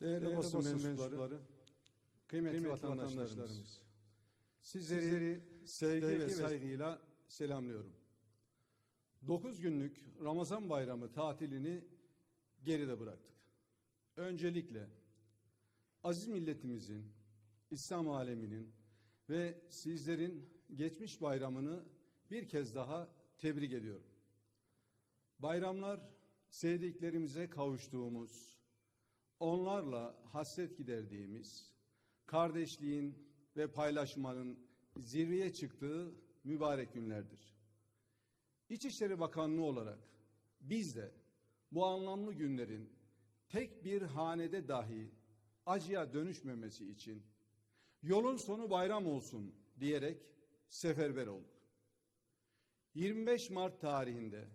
Değerli, Değerli basın, mensupları, mensupları, kıymetli, kıymetli vatandaşlarımız, vatandaşlarımız, sizleri, sizleri sevgi, sevgi ve ve saygıyla selamlıyorum. 9 günlük Ramazan bayramı tatilini geride bıraktık. Öncelikle aziz milletimizin, İslam aleminin ve sizlerin geçmiş bayramını bir kez daha tebrik ediyorum. Bayramlar sevdiklerimize kavuştuğumuz, onlarla hasret giderdiğimiz, kardeşliğin ve paylaşmanın zirveye çıktığı mübarek günlerdir. İçişleri Bakanlığı olarak biz de bu anlamlı günlerin tek bir hanede dahi acıya dönüşmemesi için yolun sonu bayram olsun diyerek seferber olduk. 25 Mart tarihinde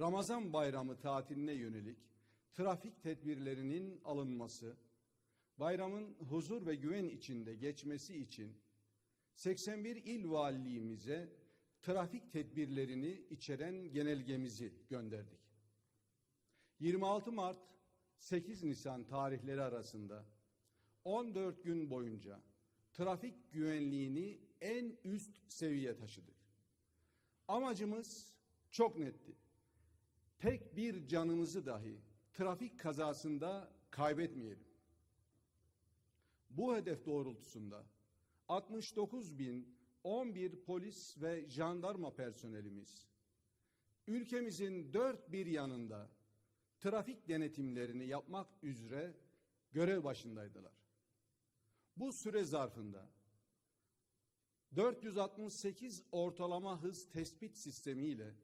Ramazan bayramı tatiline yönelik trafik tedbirlerinin alınması, bayramın huzur ve güven içinde geçmesi için 81 il valiliğimize trafik tedbirlerini içeren genelgemizi gönderdik. 26 Mart 8 Nisan tarihleri arasında 14 gün boyunca trafik güvenliğini en üst seviyeye taşıdık. Amacımız çok netti. Tek bir canımızı dahi trafik kazasında kaybetmeyelim. Bu hedef doğrultusunda 69 bin 11 polis ve jandarma personelimiz ülkemizin dört bir yanında trafik denetimlerini yapmak üzere görev başındaydılar. Bu süre zarfında 468 ortalama hız tespit sistemiyle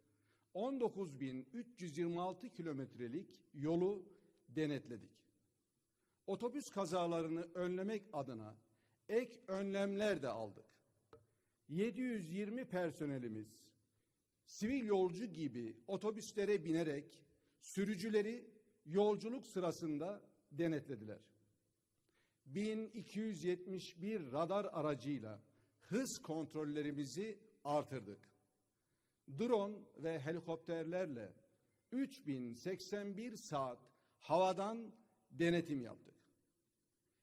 19.326 kilometrelik yolu denetledik. Otobüs kazalarını önlemek adına ek önlemler de aldık. 720 personelimiz sivil yolcu gibi otobüslere binerek sürücüleri yolculuk sırasında denetlediler. 1271 radar aracıyla hız kontrollerimizi artırdık. Drone ve helikopterlerle 3081 saat havadan denetim yaptık.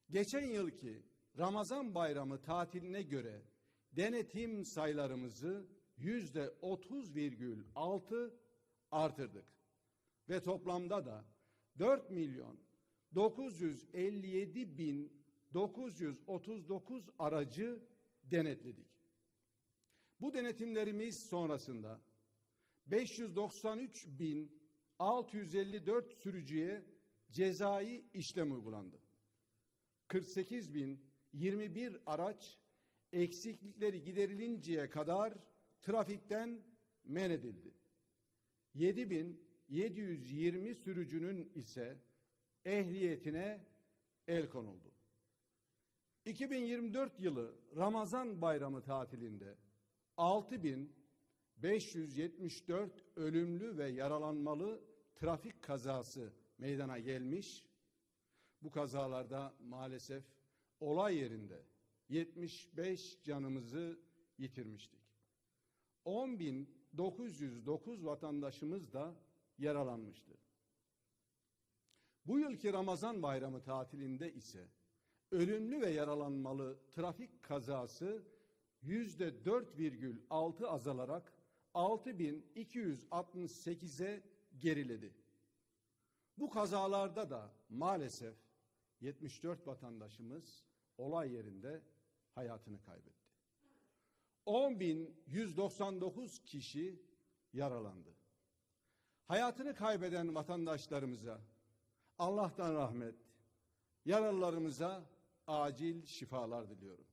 Geçen yılki Ramazan bayramı tatiline göre denetim sayılarımızı yüzde 30,6 artırdık. Ve toplamda da 4 milyon 957 bin 939 aracı denetledik. Bu denetimlerimiz sonrasında 593 bin 654 sürücüye cezai işlem uygulandı. 48 bin 21 araç eksiklikleri giderilinceye kadar trafikten men edildi. 7720 sürücünün ise ehliyetine el konuldu. 2024 yılı Ramazan bayramı tatilinde 6574 ölümlü ve yaralanmalı trafik kazası meydana gelmiş. Bu kazalarda maalesef olay yerinde 75 canımızı yitirmiştik. 10.909 vatandaşımız da yaralanmıştı. Bu yılki Ramazan bayramı tatilinde ise ölümlü ve yaralanmalı trafik kazası yüzde 4,6 azalarak 6268'e geriledi. Bu kazalarda da maalesef 74 vatandaşımız olay yerinde hayatını kaybetti. 10.199 kişi yaralandı. Hayatını kaybeden vatandaşlarımıza Allah'tan rahmet, yaralılarımıza acil şifalar diliyorum.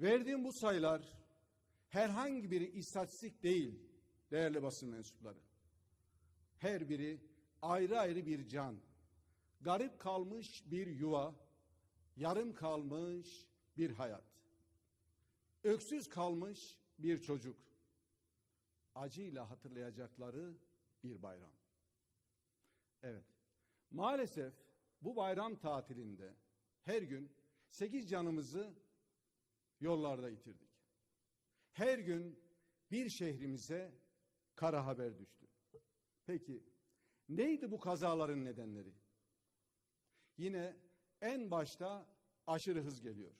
Verdiğim bu sayılar herhangi bir istatistik değil değerli basın mensupları. Her biri ayrı ayrı bir can, garip kalmış bir yuva, yarım kalmış bir hayat, öksüz kalmış bir çocuk, acıyla hatırlayacakları bir bayram. Evet, maalesef bu bayram tatilinde her gün sekiz canımızı yollarda yitirdik. Her gün bir şehrimize kara haber düştü. Peki neydi bu kazaların nedenleri? yine en başta aşırı hız geliyor.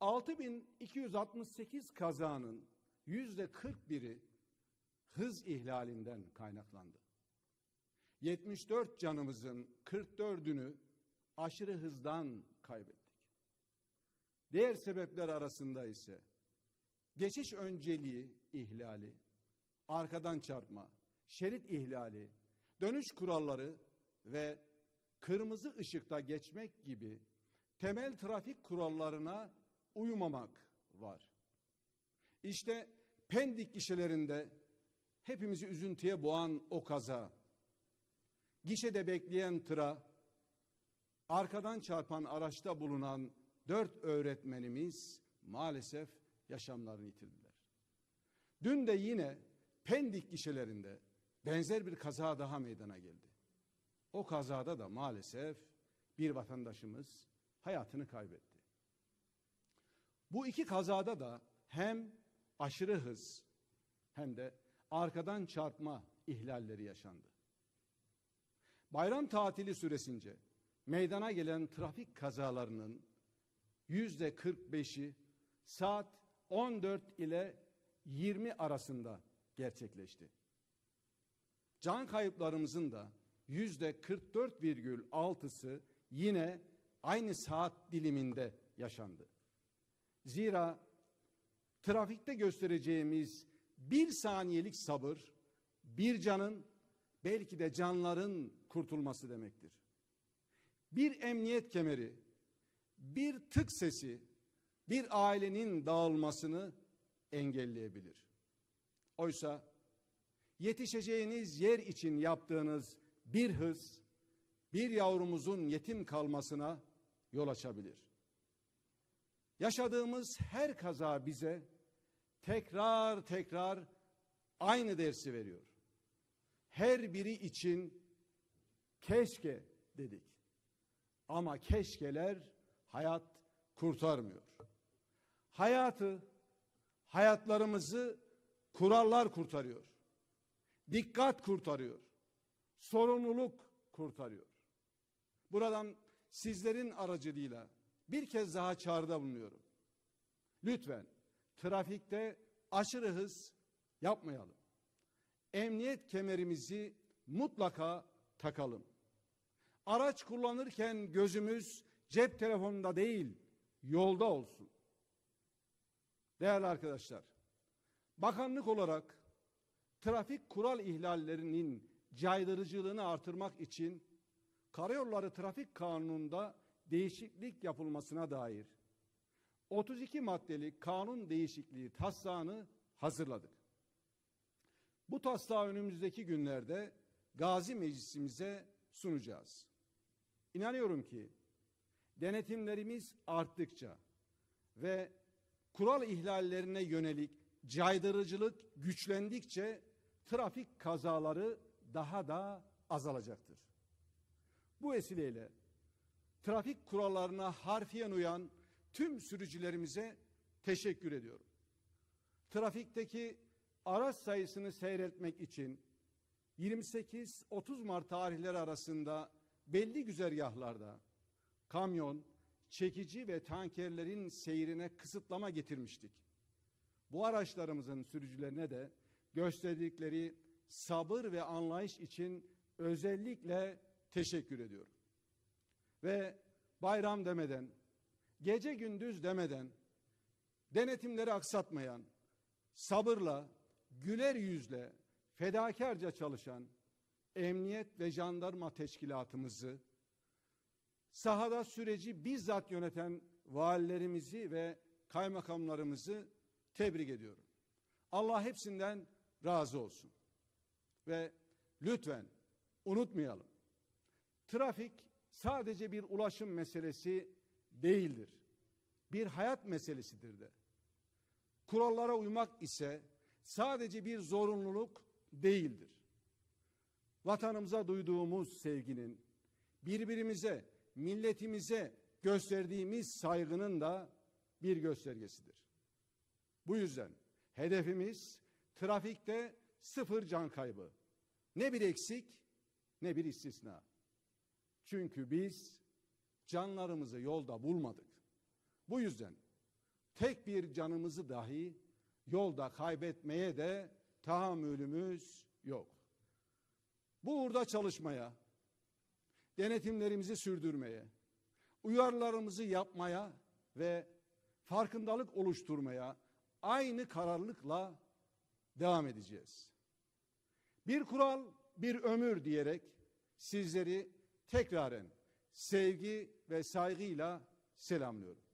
6268 kazanın yüzde 41'i hız ihlalinden kaynaklandı. 74 canımızın 44'ünü aşırı hızdan kaybettik. Diğer sebepler arasında ise geçiş önceliği ihlali, arkadan çarpma, şerit ihlali, dönüş kuralları ve kırmızı ışıkta geçmek gibi temel trafik kurallarına uymamak var. İşte Pendik gişelerinde hepimizi üzüntüye boğan o kaza, gişede bekleyen tıra, arkadan çarpan araçta bulunan dört öğretmenimiz maalesef yaşamlarını yitirdiler. Dün de yine Pendik gişelerinde benzer bir kaza daha meydana geldi. O kazada da maalesef bir vatandaşımız hayatını kaybetti. Bu iki kazada da hem aşırı hız hem de arkadan çarpma ihlalleri yaşandı. Bayram tatili süresince meydana gelen trafik kazalarının yüzde 45'i saat 14 ile 20 arasında gerçekleşti. Can kayıplarımızın da yüzde 44,6'sı yine aynı saat diliminde yaşandı. Zira trafikte göstereceğimiz bir saniyelik sabır bir canın belki de canların kurtulması demektir. Bir emniyet kemeri, bir tık sesi bir ailenin dağılmasını engelleyebilir. Oysa yetişeceğiniz yer için yaptığınız bir hız bir yavrumuzun yetim kalmasına yol açabilir. Yaşadığımız her kaza bize tekrar tekrar aynı dersi veriyor. Her biri için keşke dedik. Ama keşkeler hayat kurtarmıyor. Hayatı, hayatlarımızı kurallar kurtarıyor. Dikkat kurtarıyor. Sorumluluk kurtarıyor. Buradan sizlerin aracılığıyla bir kez daha çağrıda bulunuyorum. Lütfen trafikte aşırı hız yapmayalım. Emniyet kemerimizi mutlaka takalım. Araç kullanırken gözümüz cep telefonunda değil, yolda olsun. Değerli arkadaşlar, bakanlık olarak trafik kural ihlallerinin caydırıcılığını artırmak için Karayolları Trafik Kanunu'nda değişiklik yapılmasına dair 32 maddelik kanun değişikliği taslağını hazırladık. Bu taslağı önümüzdeki günlerde Gazi Meclisimize sunacağız. İnanıyorum ki denetimlerimiz arttıkça ve kural ihlallerine yönelik caydırıcılık güçlendikçe trafik kazaları daha da azalacaktır. Bu vesileyle trafik kurallarına harfiyen uyan tüm sürücülerimize teşekkür ediyorum. Trafikteki araç sayısını seyretmek için 28-30 Mart tarihleri arasında belli güzergahlarda kamyon, çekici ve tankerlerin seyrine kısıtlama getirmiştik. Bu araçlarımızın sürücülerine de gösterdikleri sabır ve anlayış için özellikle teşekkür ediyorum. Ve bayram demeden, gece gündüz demeden, denetimleri aksatmayan, sabırla, güler yüzle, fedakarca çalışan emniyet ve jandarma teşkilatımızı, sahada süreci bizzat yöneten valilerimizi ve kaymakamlarımızı tebrik ediyorum. Allah hepsinden razı olsun. Ve lütfen unutmayalım. Trafik sadece bir ulaşım meselesi değildir. Bir hayat meselesidir de. Kurallara uymak ise sadece bir zorunluluk değildir. Vatanımıza duyduğumuz sevginin, birbirimize, milletimize gösterdiğimiz saygının da bir göstergesidir. Bu yüzden hedefimiz trafikte sıfır can kaybı. Ne bir eksik ne bir istisna. Çünkü biz canlarımızı yolda bulmadık. Bu yüzden tek bir canımızı dahi yolda kaybetmeye de tahammülümüz yok. Bu uğurda çalışmaya, denetimlerimizi sürdürmeye, uyarılarımızı yapmaya ve farkındalık oluşturmaya aynı kararlılıkla devam edeceğiz. Bir kural, bir ömür diyerek sizleri tekraren sevgi ve saygıyla selamlıyorum.